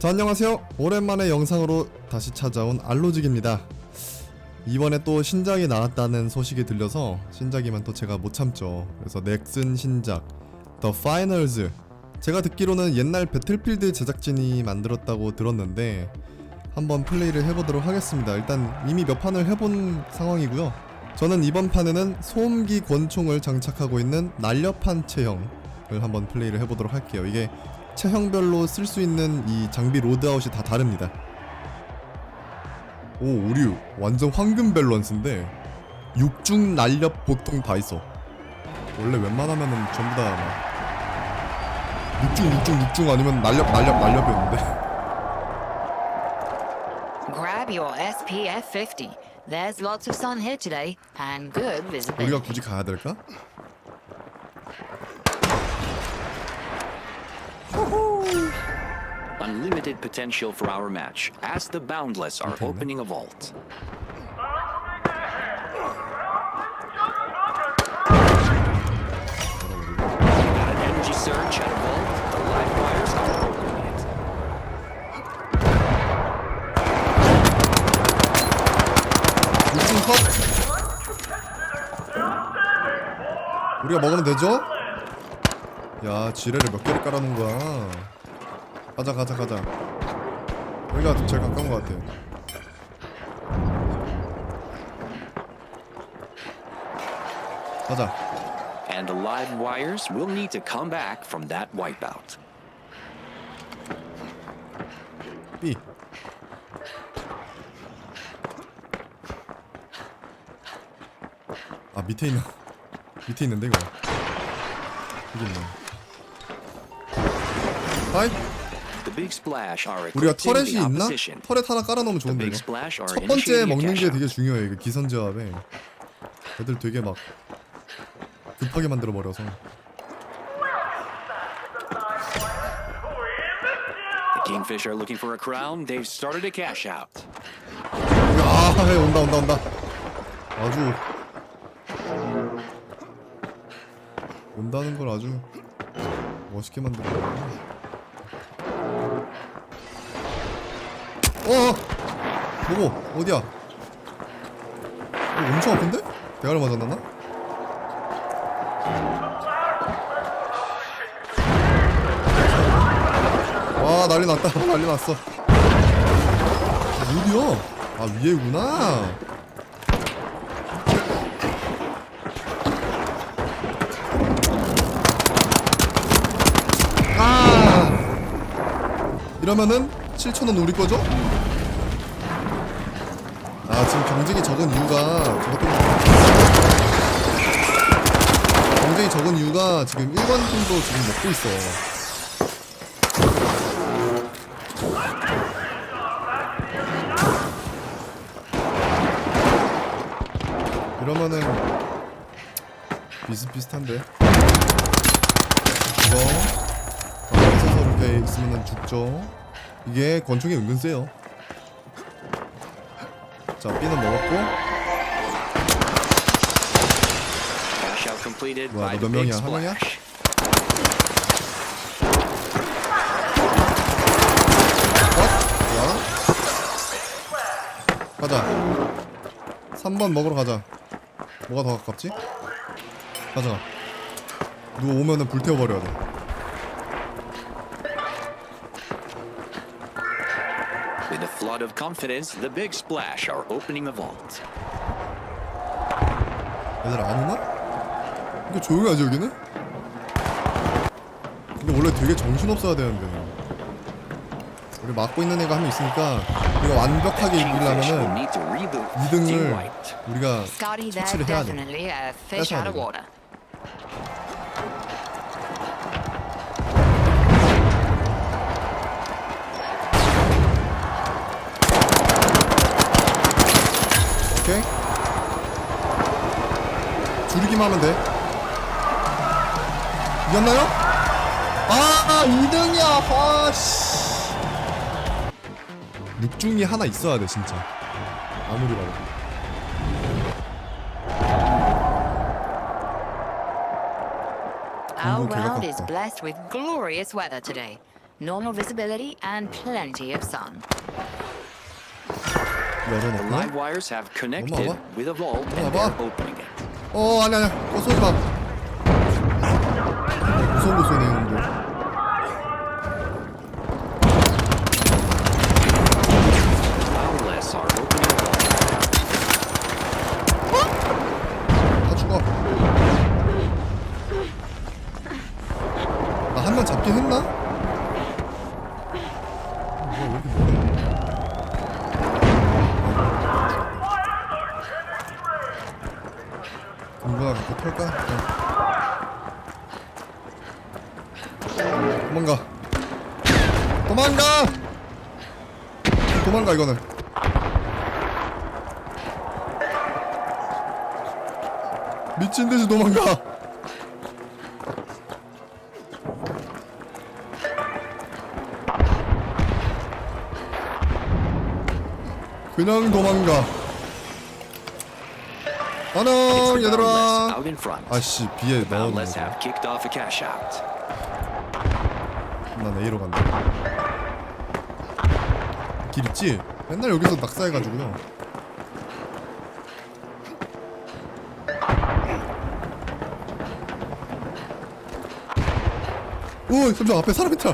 자 안녕하세요. 오랜만에 영상으로 다시 찾아온 알로직입니다. 이번에 또 신작이 나왔다는 소식이 들려서 신작이면 또 제가 못 참죠. 그래서 넥슨 신작 The Finals. 제가 듣기로는 옛날 배틀필드 제작진이 만들었다고 들었는데 한번 플레이를 해보도록 하겠습니다. 일단 이미 몇 판을 해본 상황이고요 저는 이번 판에는 소음기 권총을 장착하고 있는 날렵한 체형을 한번 플레이를 해보도록 할게요 이게 체형별로 쓸 수 있는 이 장비 로드아웃이 다 다릅니다. 오 오류 완전 황금 밸런스인데 육중 날렵 보통 다 있어. 원래 웬만하면은 전부 다막 육중 육중 육중 아니면 날렵 날렵 날렵이었는데 Grab your SPF 50. There's lots of sun here today and good visibility. 우리가 굳이 가야 될까? Unlimited potential for our match, as the Boundless are Okay. opening a vault. Got an energy surge at 우리가 먹으면 되죠? 야 지뢰를 몇 개를 깔아놓은 거야. 가자 가자 가자. 여기가 좀 제일 가까운 것 같아. 가자. And the live wires will need to come back from that wipeout. B. 아 밑에 있는 밑에 있는데 이거. 여기 있네. are 우리가 터렛이 있나? 터렛 하나 깔아놓으면 좋은데 이거. 첫 번째 먹는 게 되게. 중요해 이거 기선 제압에. 애들 되게 막 급하게 만들어 버려서. The Kingfish are looking for a crown. They've started a cash out. 야, 해 온다 온다 온다. 아주 온다는 걸 아주 멋있게 만들어. 어, 뭐고 어디야? 어, 엄청 아픈데? 대가리 맞았나? 와 난리 났다 난리 났어. 어디야? 아 위에구나. 이러면은 7천원 우리 거죠? 아 지금 경쟁이 적은 이유가 저것 경쟁이 적은 이유가 지금 일반 팀도 지금 먹고 있어. 이러면은 비슷비슷한데. 이거 가만히 서서 이렇게 있으면은 죽죠 이게 권총이 은근 세요. 자 B는 먹었고. 뭐야, 너몇 명이야? 한 명이야? 야. 가자. 3번 먹으러 가자. 뭐가 더 가깝지? 가자. 누구 오면은 불태워버려야 돼 With a flood of confidence, the Big Splash are opening a vault. 얘들 안 오나? 이거 조용히 하지 여기는? 근데 원래 되게 정신없어야 되는데 우리 막고 있는 애가 한 명 있으니까 우리가 완벽하게 Kingfish will 이기려면은 need to reboot. Team 2등을 White. 우리가 Scotty, that's 처치를 해야 돼 definitely a fish 뺏어야 out of 돼. water. 오케이 줄이기만 하면 돼 이겼나요? 아 2등이야 아씨 6중이 하나 있어야 돼 진짜 아무리 봐도 Our world is blessed with glorious weather today. Normal visibility and plenty of sun. The 열어놓고 live wires have connected Mama. with a vault and Mama. they're opening it. 어 아니 아니야 그거 쏘지 마 무서운 거 쏘네 형 도망가. 도망가! 도망가 이거는. 미친 듯이 도망가. 그냥 도망가. 안녕 얘들아. 아씨 비에 넣어놓은 거야 have kicked off a cash out. 난 A로 간다. 길 있지? 맨날 여기서 낙사해가지고요. 오 잠시만 앞에 사람 있다.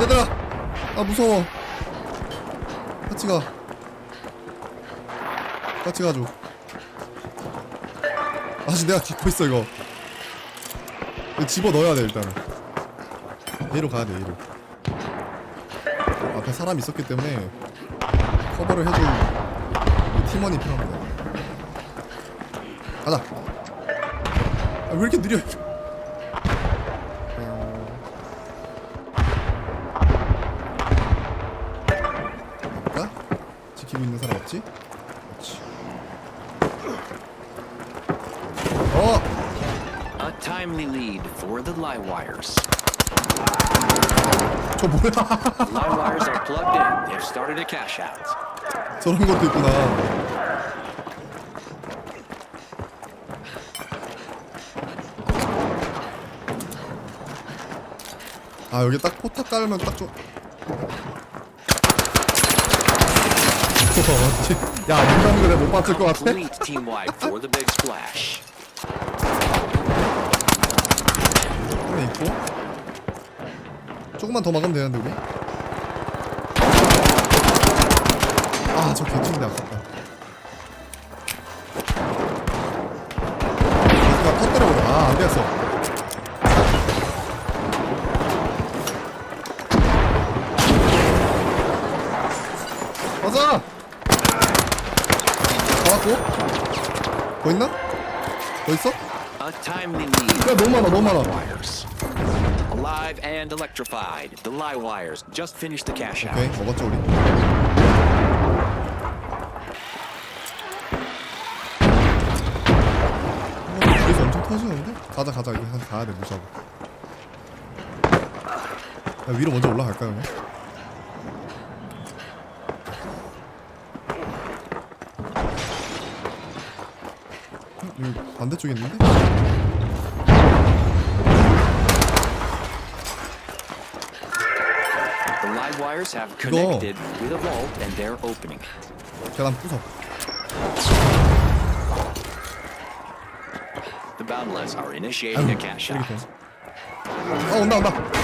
얘들아 아 무서워. 같이 가. 같이 가줘. 아직 내가 딛고 있어 이거. 이거 집어 넣어야 돼 일단은 A로 가야 돼 A로 앞에 사람 있었기 때문에 커버를 해줄 이 팀원이 필요합니다 가자 아, 왜 이렇게 느려 갈까? 지키고 있는 사람 없지? 어! A timely lead for the live wires. 저 뭐야 Live wires are plugged in. They've started a cash out. 저런 것도 있구나. 아 여기 딱 포탑 깔면 딱 좋. 맞지? 야 인간들에 못 봤을 것 같아. Complete team wide for the big splash. 하나 있고. 조금만 더 막으면 되는데 우리. 아저 개친데 아깝다. 야 터뜨려버려. 아안 됐어. 가자. 잡았고. 더 있나? 더 있어? Timely lead. 야 너무 많아 너무 많아. Alive and electrified. The live wires just finished the cash out. 오케이 먹었죠 우리 어, 뒤에서 엄청 터지는데? 가자 가자 이거 한 가야 돼 무시하고 야, 위로 먼저 올라갈까요 그냥? 어, 여기 반대쪽에 있는데? live wires have connected with a vault and they're opening it. 계단 부숴 The Boundless are initiating a cash out. 쓰레기통 아 온다 온다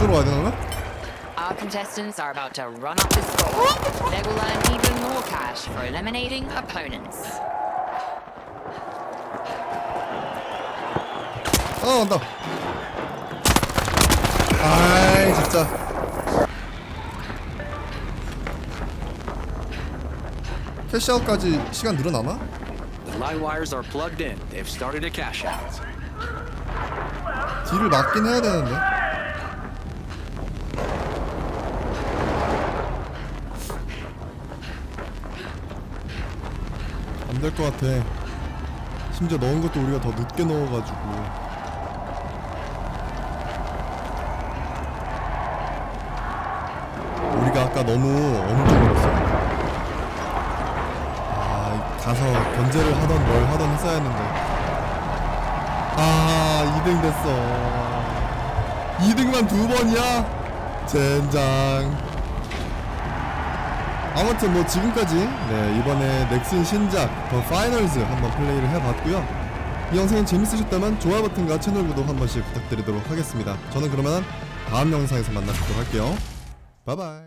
아 저쪽으로 가야 되나? Our contestants are about to run up the score. They will earn even more cash for eliminating opponents. 어 온다 아이 진짜 캐시아웃까지 시간 늘어나나? The Live wires are plugged in. They've started a cash out. 딜을 맞긴 해야 되는데 안 될 것 같아. 심지어 넣은 것도 우리가 더 늦게 넣어가지고. 우리가 아까 너무 엉뚱했어? 아 가서 견제를 하던 뭘 하던 했어야 했는데. 아 2등 됐어. 2등만 두 번이야? 젠장 아무튼 뭐 지금까지 네 이번에 넥슨 신작 더 파이널즈 한번 플레이를 해봤고요. 이 영상이 재밌으셨다면 좋아요 버튼과 채널 구독 한 번씩 부탁드리도록 하겠습니다. 저는 그러면 다음 영상에서 만나 뵙도록 할게요. 바이바이